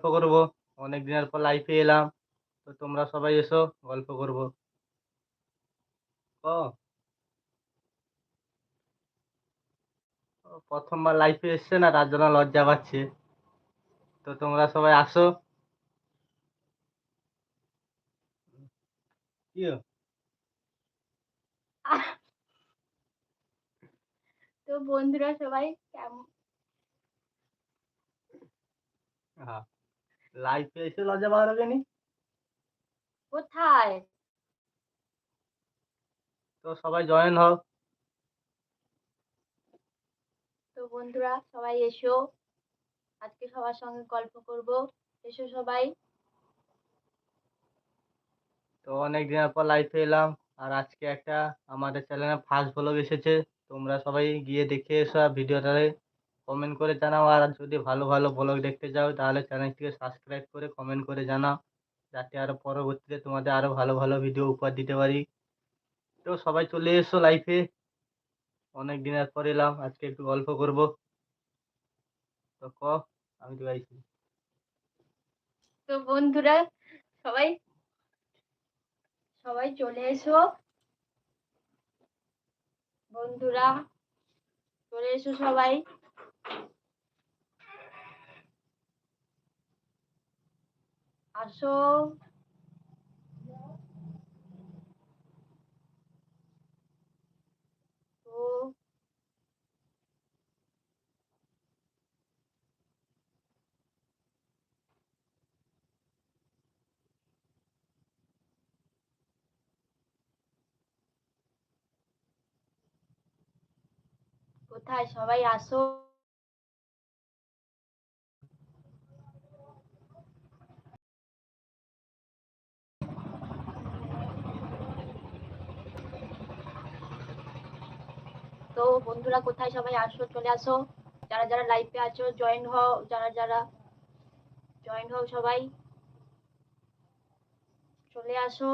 গল্প করব। অনেক দিনের পর লাইফে এলাম। তো তোমরা সবাই এসো গল্প করব। ও ও প্রথমবার লাইফে এসছে না তার জন্য লজ্জা পাচ্ছে। তো তোমরা সবাই আসো। কি? তো বন্ধুরা সবাই কেমন? লাইফে এসে লজ্জা পাওয়ার কেনি কোথায়? তো সবাই জয়েন হও। তো বন্ধুরা সবাই এসো। আজকে সবার সঙ্গে গল্প করব। এসো সবাই। তো অনেক দিনের পর লাইফে এলাম আর আজকে একটা আমাদের চ্যানেলে ফার্স্ট ব্লগ এসেছে। তোমরা সবাই গিয়ে দেখে এসো আর ভিডিওটারে কমেন্ট করে জানাও। আর যদি ভালো ভালো ব্লগ দেখতে চাও তাহলে চ্যানেলটিকে সাবস্ক্রাইব করে কমেন্ট করে জানাও। যাতে আরও পরবর্তীতে তোমাদের আরও ভালো ভালো ভিডিও উপহার দিতে পারি। তো সবাই চলে এসো লাইফে অনেক দিনের পর এলাম, আজকে একটু গল্প করব। তো ক, আমি তো গাইছি। তো বন্ধুরা, সবাই সবাই চলে এসো। বন্ধুরা, চলে এসো সবাই। আসো। কোথায়? সবাই আসো। তো বন্ধুরা কোথায় সবাই আসো চলে আসো। যারা যারা লাইভে আছো জয়েন হও। যারা যারা জয়েন হও সবাই। চলে আসো।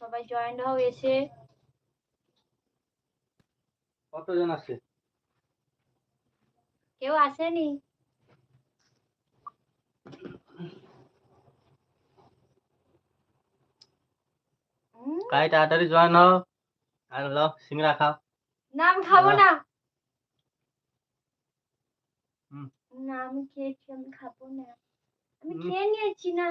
সবাই জয়েন হও এসে। কতজন আছে? কেউ আসেনি? কাই তাড়াতাড়ি জয়েন হও। আর ল সিংড়া খাও। না আমি খাব না। হুম। না আমি খেয়েছি আমি খাব না। আমি খেয়ে নিয়েছি না।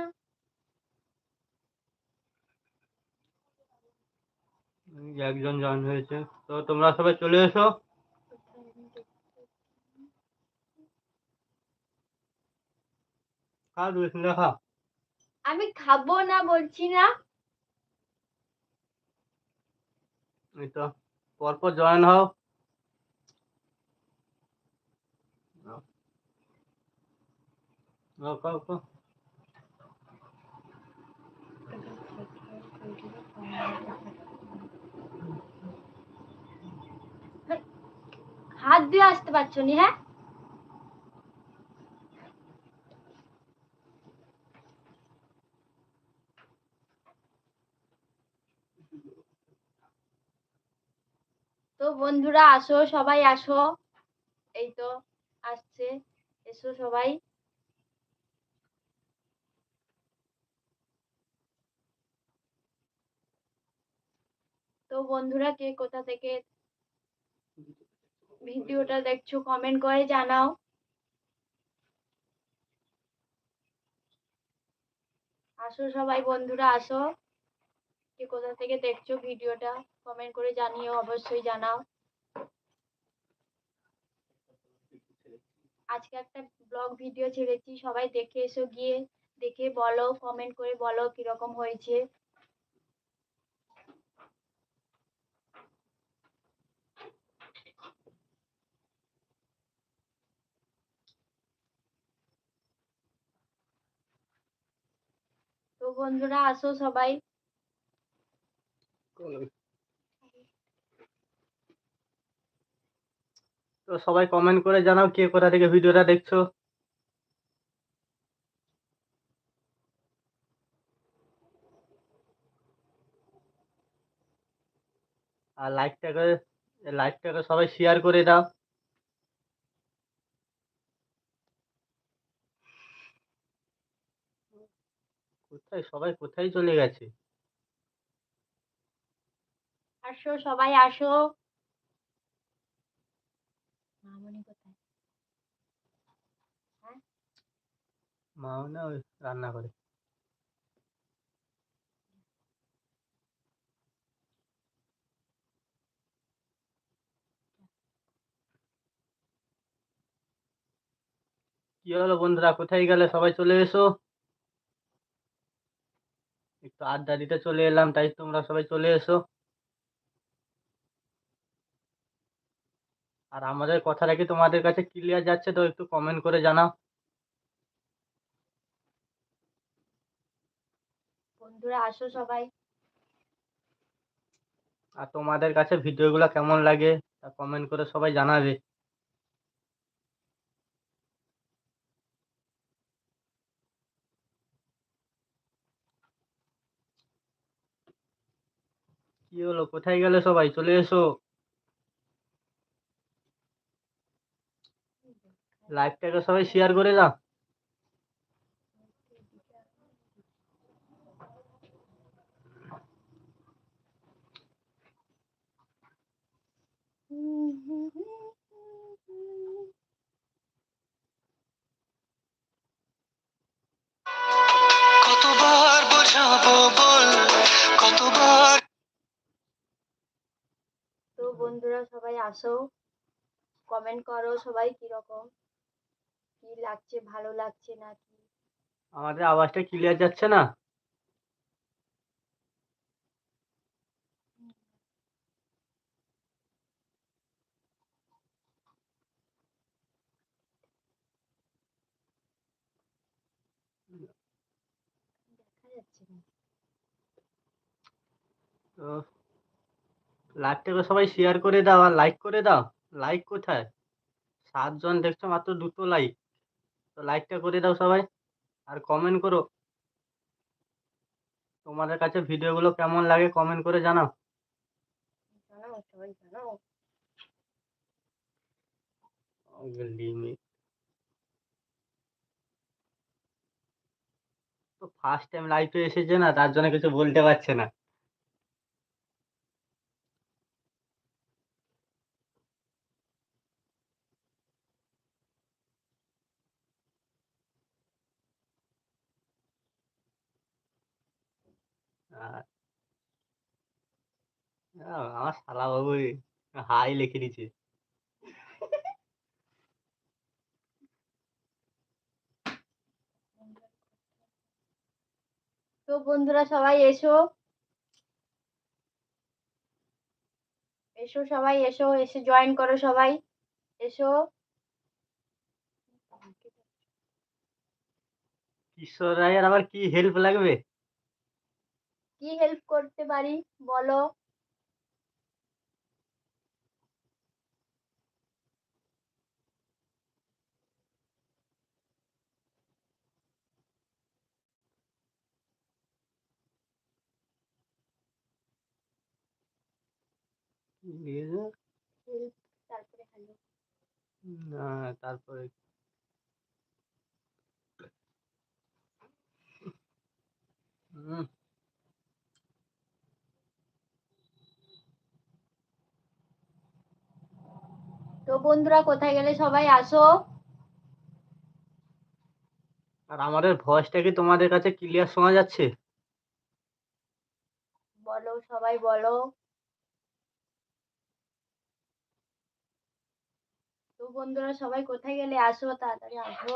একজন জয়েন হয়েছে। তো তোমরা সবাই চলে এসো। খাও দুই আমি খাব না বলছি না। এই তো পরপর জয়েন হও। খাও খাও খাও হাত দিয়ে আসতে পারছ নি হ্যাঁ তো বন্ধুরা, আসো, সবাই আসো। এই তো, আসছে। এসো সবাই। তো বন্ধুরা, কে কোথা থেকে ভিডিওটা দেখছ কমেন্ট করে জানাও। আসো সবাই, বন্ধুরা, আসো। কে কোথা থেকে দেখছ ভিডিওটা কমেন্ট করে জানিও, অবশ্যই জানাও। আজকে একটা ব্লগ ভিডিও ছেড়েছি, সবাই দেখে এসো গিয়ে, দেখে বলো কমেন্ট করে বলো কীরকম হয়েছে। তো বন্ধুরা, আসো সবাই। তো সবাই কমেন্ট করে জানাও কে কোথা থেকে ভিডিওটা দেখছ। আর লাইকটাকে লাইকটাকে সবাই শেয়ার করে দাও। কোথায়, সবাই কোথায় চলে গেছে? আসো, সবাই আসো। মামনি কোথায়? মাও না ওই রান্না করে কি হলো বন্ধুরা কোথায় গেলে? সবাই চলে এসো। একটু আড্ডা দিতে চলে এলাম তাই তোমরা সবাই চলে এসো। আর আমাদের কথাটা কি তোমাদের কাছে ক্লিয়ার যাচ্ছে? তো একটু কমেন্ট করে জানাও। বন্ধুরা আসো সবাই। আর তোমাদের কাছে ভিডিওগুলো কেমন লাগে? তা কমেন্ট করে সবাই জানাবে। কি হলো? কোথায় গেলে সবাই? চলে এসো। লাইভটাকে সবাই শেয়ার করে দাও। কতবার বোঝাবো বল কতবার? তো বন্ধুরা সবাই আসো কমেন্ট করো সবাই কীরকম? কি লাগছে ভালো লাগছে নাকি? আমাদের আওয়াজটা ক্লিয়ার না? যাচ্ছে না। তো লাইভটাকে সবাই শেয়ার করে দাও আর লাইক করে দাও। লাইক কোথায়? সাতজন দেখছ মাত্র দুটো লাইক তো লাইকটা করে দাও সবাই আর কমেন্ট করো। তোমাদের কাছে ভিডিওগুলো কেমন লাগে কমেন্ট করে জানাও। তো ফার্স্ট টাইম লাইভে এসেছে না তার জন্য কিছু বলতে পারছে না আর আহ, আমার শালা বাবু হাই লিখে দিচ্ছে তো বন্ধুরা সবাই এসো। এসো সবাই এসো এসে জয়েন করো সবাই। এসো। কিশোর রায়ের আবার কি হেল্প লাগবে? কি হেল্প করতে পারি বলো? তারপরে তো বন্ধুরা কোথায় গেলে সবাই আসো? আর আমাদের ভয়েসটা কি তোমাদের কাছে ক্লিয়ার শোনা যাচ্ছে? বলো সবাই বলো। বন্ধুরা সবাই কোথায় গেলে আসো তাড়াতাড়ি, আসো।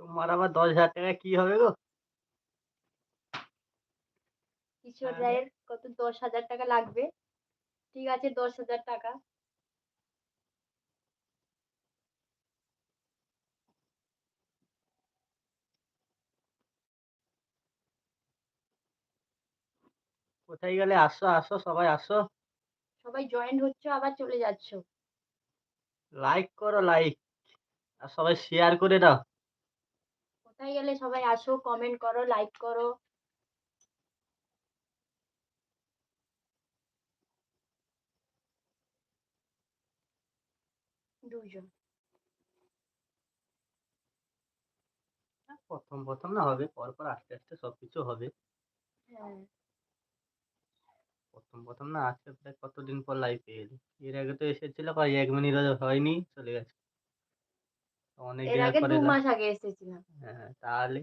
তোমার আবার দশ হাজার টাকা কি হবে গো? কিশোর হ্যাঁ। রায়ের কত দশ হাজার টাকা লাগবে। ঠিক আছে দশ হাজার টাকা। কোথায় গেলে আসো আসো সবাই আসো। সবাই জয়েন্ট হচ্ছে আবার চলে যাচ্ছ। লাইক করো লাইক আর সবাই শেয়ার করে দাও। কোথায় গেলে সবাই আসো কমেন্ট করো লাইক করো। দুজন প্রথম প্রথম না হবে পর পর আস্তে আস্তে সবকিছু হবে। হ্যাঁ। প্রথম প্রথম না আজকে প্রায় কতদিন পর লাইভ এলি? এর আগে তো এসেছিল প্রায় এক মিনিট হয়নি চলে গেছে। অনেক দিনের আগে দু মাস আগে এসেছিলাম। হ্যাঁ তাহলে?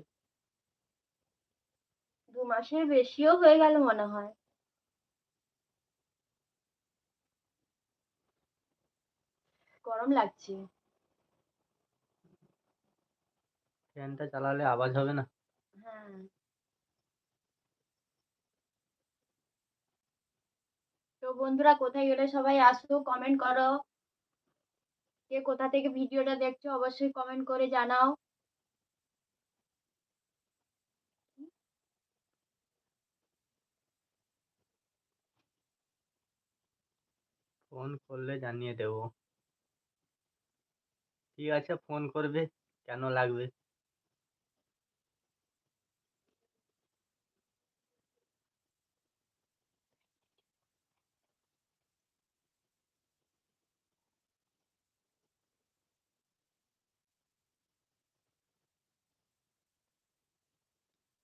দু মাসের বেশিও হয়ে গেল মনে হয়। গরম লাগছে। ফ্যানটা চালালে আওয়াজ হবে না? হ্যাঁ। তো বন্ধুরা কোথায় গেলে সবাই আসো কমেন্ট করো। কে কোথা থেকে ভিডিওটা দেখছ অবশ্যই কমেন্ট করে জানাও। ফোন করলে জানিয়ে দেবো। ঠিক আছে ফোন করবে? কেন লাগবে?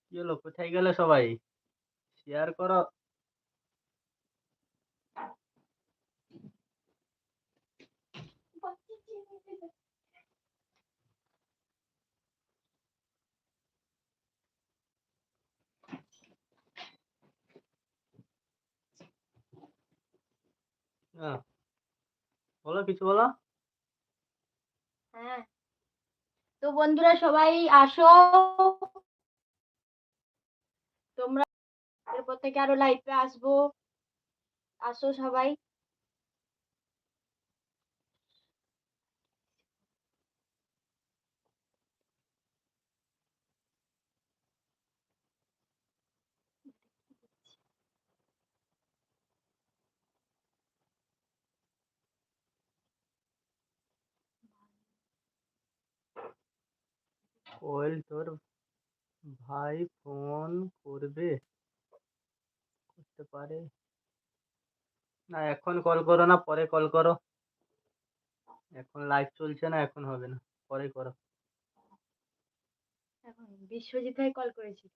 কি হলো? কোথায় গেলে সবাই? শেয়ার করো। হ্যাঁ। বলো, কিছু বলো? হ্যাঁ। তো বন্ধুরা, সবাই আসো। তোমরা এরপর থেকে আরও লাইভে আসব। আসো সবাই। কোয়েল তোর ভাই ফোন করবে? করতে পারে। না এখন কল করো না পরে কল করো। এখন লাইভ চলছে না এখন হবে না পরে করো। এখন বিশ্বজিৎ ভাই কল করেছিল।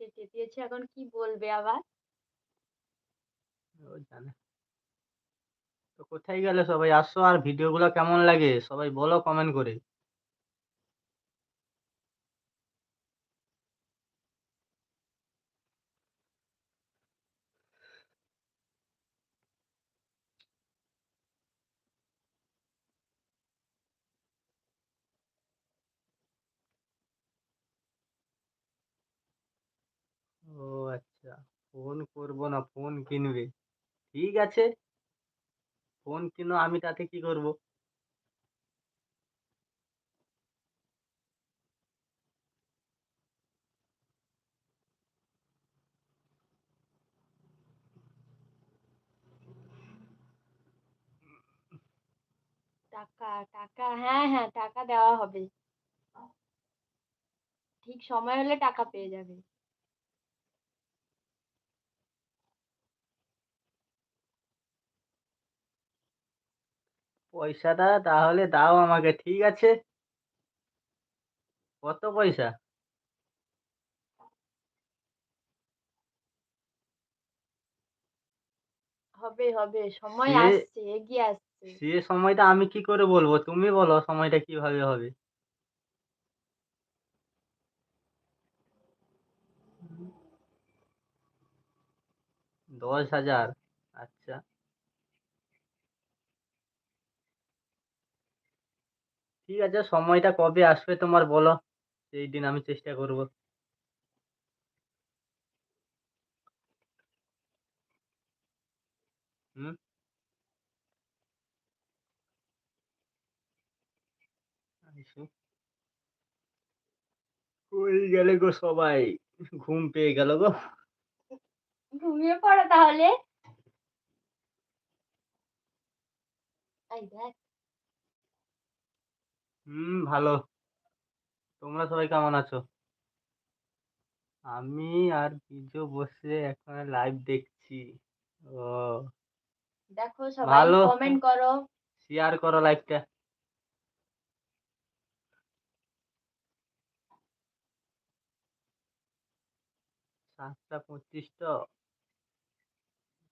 সে চেঁচিয়েছে এখন কি বলবে আবার? ও জানে। তো কোথায় গেলে সবাই আসো আর ভিডিওগুলো কেমন লাগে? সবাই বলো কমেন্ট করে। ও আচ্ছা ফোন করব না ফোন কিনবে। ঠিক আছে। ফোন কিনো, আমি তাতে কি করব? টাকা টাকা হ্যাঁ হ্যাঁ টাকা দেওয়া হবে। ঠিক সময় হলে টাকা পেয়ে যাবে। পয়সাটা তাহলে দাও আমাকে ঠিক আছে? কত পয়সা? হবে হবে সময় সে- আসছে এগিয়ে আসছে। সে সময়টা আমি কি করে বলব? তুমি বলো সময়টা কীভাবে হবে? দশ হাজার আচ্ছা ঠিক আছে, সময়টা কবে আসবে তোমার বলো, সেই দিন আমি চেষ্টা করব। হুম? গেলে গো সবাই? ঘুম পেয়ে গেল গো। ঘুমিয়ে পড়ো তাহলে। দেখ। হুম ভালো। তোমরা সবাই কেমন আছো? আমি আর বিজু বসে এখন লাইভ দেখছি। ও। দেখো সবাই ভালো। কমেন্ট করো। শেয়ার করো লাইভটা সাতটা পঁচিশ তো।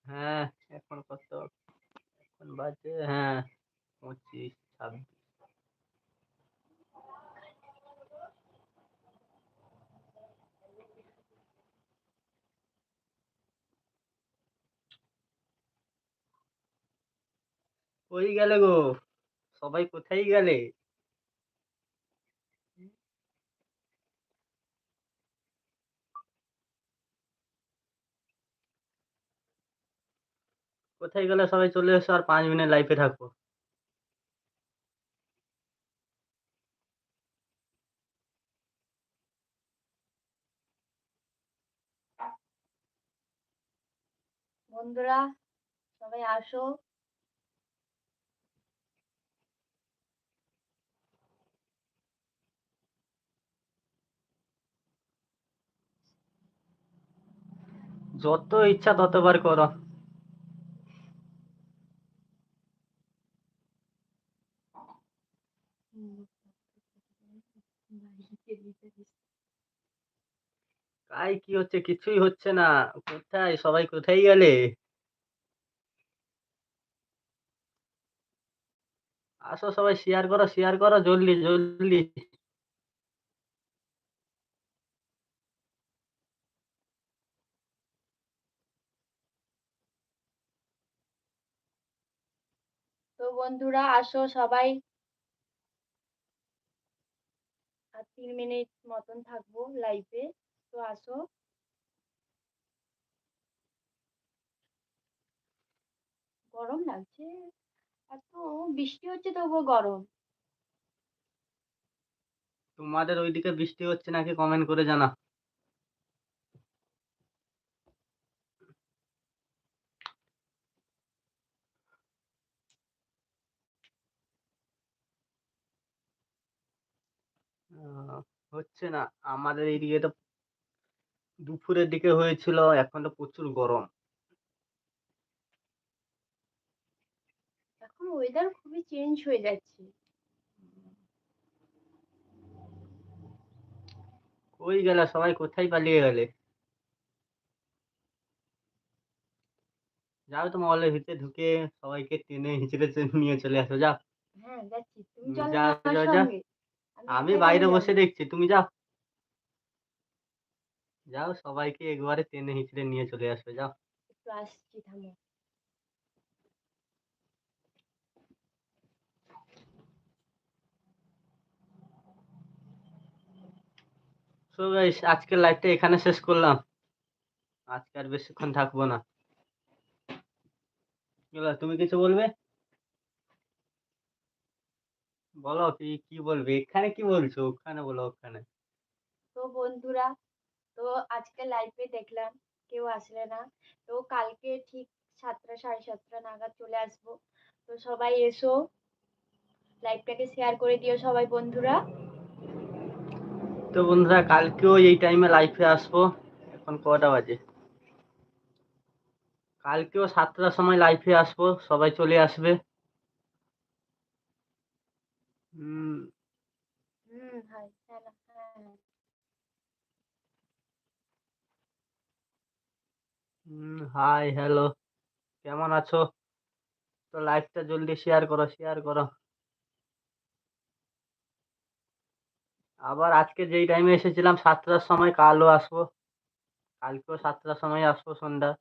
হ্যাঁ এখন কত? এখন বাজে হ্যাঁ পঁচিশ ছাব্বিশ। কই গেলে গো? সবাই কোথায় গেলে? কোথায় গেলে সবাই চলে এসো আর পাঁচ মিনিট লাইফে থাকব বন্ধুরা, সবাই আসো। যত ইচ্ছা ততবার করো। কাই কি হচ্ছে? কিছুই হচ্ছে না। কোথায়? সবাই কোথায় গেলে? আসো সবাই শেয়ার করো শেয়ার করো, জলদি জলদি তো বন্ধুরা, আসো সবাই। আর তিন মিনিট মতন থাকব লাইভে তো আসো। গরম লাগছে, এত বৃষ্টি হচ্ছে তবুও গরম। তোমাদের ওইদিকে বৃষ্টি হচ্ছে নাকি? কমেন্ট করে জানা হচ্ছে না। আমাদের এইদিকে তো দুপুরের দিকে হয়েছিল এখন তো প্রচুর গরম। এখন ওয়েদার খুবই চেঞ্জ হয়ে যাচ্ছে। কই গেলে? সবাই কোথায় পালিয়ে গেলে? যাও তো মহলের ভিতরে ঢুকে সবাইকে টেনে হিঁচড়ে নিয়ে চলে আসো যাও। হ্যাঁ যাচ্ছি। তুমি চলো আমার। সঙ্গে। আমি বাইরে বসে দেখছি তুমি যাও। যাও সবাইকে একবারে টেনে হিঁচড়ে নিয়ে চলে আসবে যাও। একটু আসছি থামো। সো গাইস আজকের লাইভটা এখানে শেষ করলাম। আজকে আর বেশিক্ষণ থাকব না। তুমি কিছু বলবে? বলো কি কি বলবে? এখানে কি বলছো? ওখানে বলো ওখানে। তো বন্ধুরা তো আজকে লাইভে দেখলাম কেউ আসলে না। তো কালকে ঠিক সাতটা সাড়ে সাতটা নাগাদ চলে আসব। তো সবাই এসো। লাইভটাকে শেয়ার করে দিও সবাই বন্ধুরা। তো বন্ধুরা কালকেও এই টাইমে লাইভে আসব। এখন কটা বাজে? কালকেও সাতটার সময় লাইভে আসব। সবাই চলে আসবে হুম না, হ্যাঁ। হাই হ্যালো কেমন আছো? তো লাইভটা জলদি শেয়ার করো শেয়ার করো। আবার আজকে যেই টাইমে এসেছিলাম সাতটার সময় কালও আসব। কালকেও সাতটার সময় আসব সন্ধ্যা।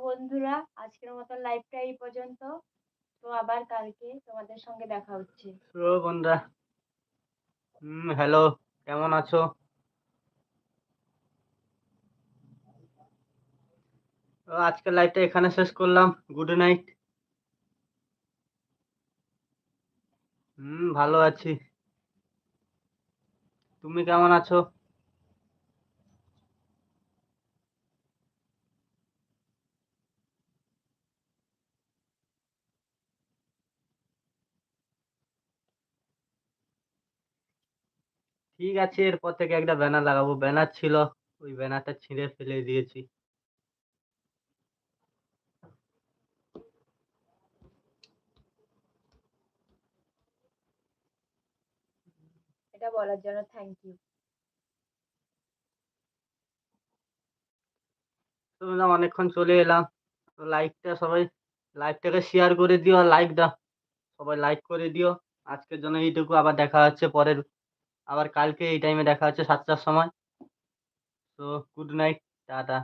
বন্ধুরা, আজকের মতো লাইভটা এই পর্যন্ত। তো আবার কালকে তোমাদের সঙ্গে দেখা হচ্ছে। বন্ধুরা হুম হ্যালো কেমন আছো? আজকের লাইভটা এখানে শেষ করলাম। গুড নাইট হুম ভালো আছি। তুমি কেমন আছো? ঠিক আছে এরপর থেকে একটা ব্যানার লাগাবো। ব্যানার ছিল ওই ব্যানারটা ছিঁড়ে ফেলে দিয়েছি। এটা বলার জন্য থ্যাংক ইউ ম্যাডাম অনেকক্ষণ চলে এলাম। তো লাইকটা সবাই লাইকটাকে শেয়ার করে দিও আর লাইক দাও সবাই লাইক করে দিও। আজকের জন্য এইটুকু আবার দেখা হচ্ছে পরের আবার কালকে এই টাইমে দেখা হচ্ছে সাতটার সময়। তো গুড নাইট টাটা।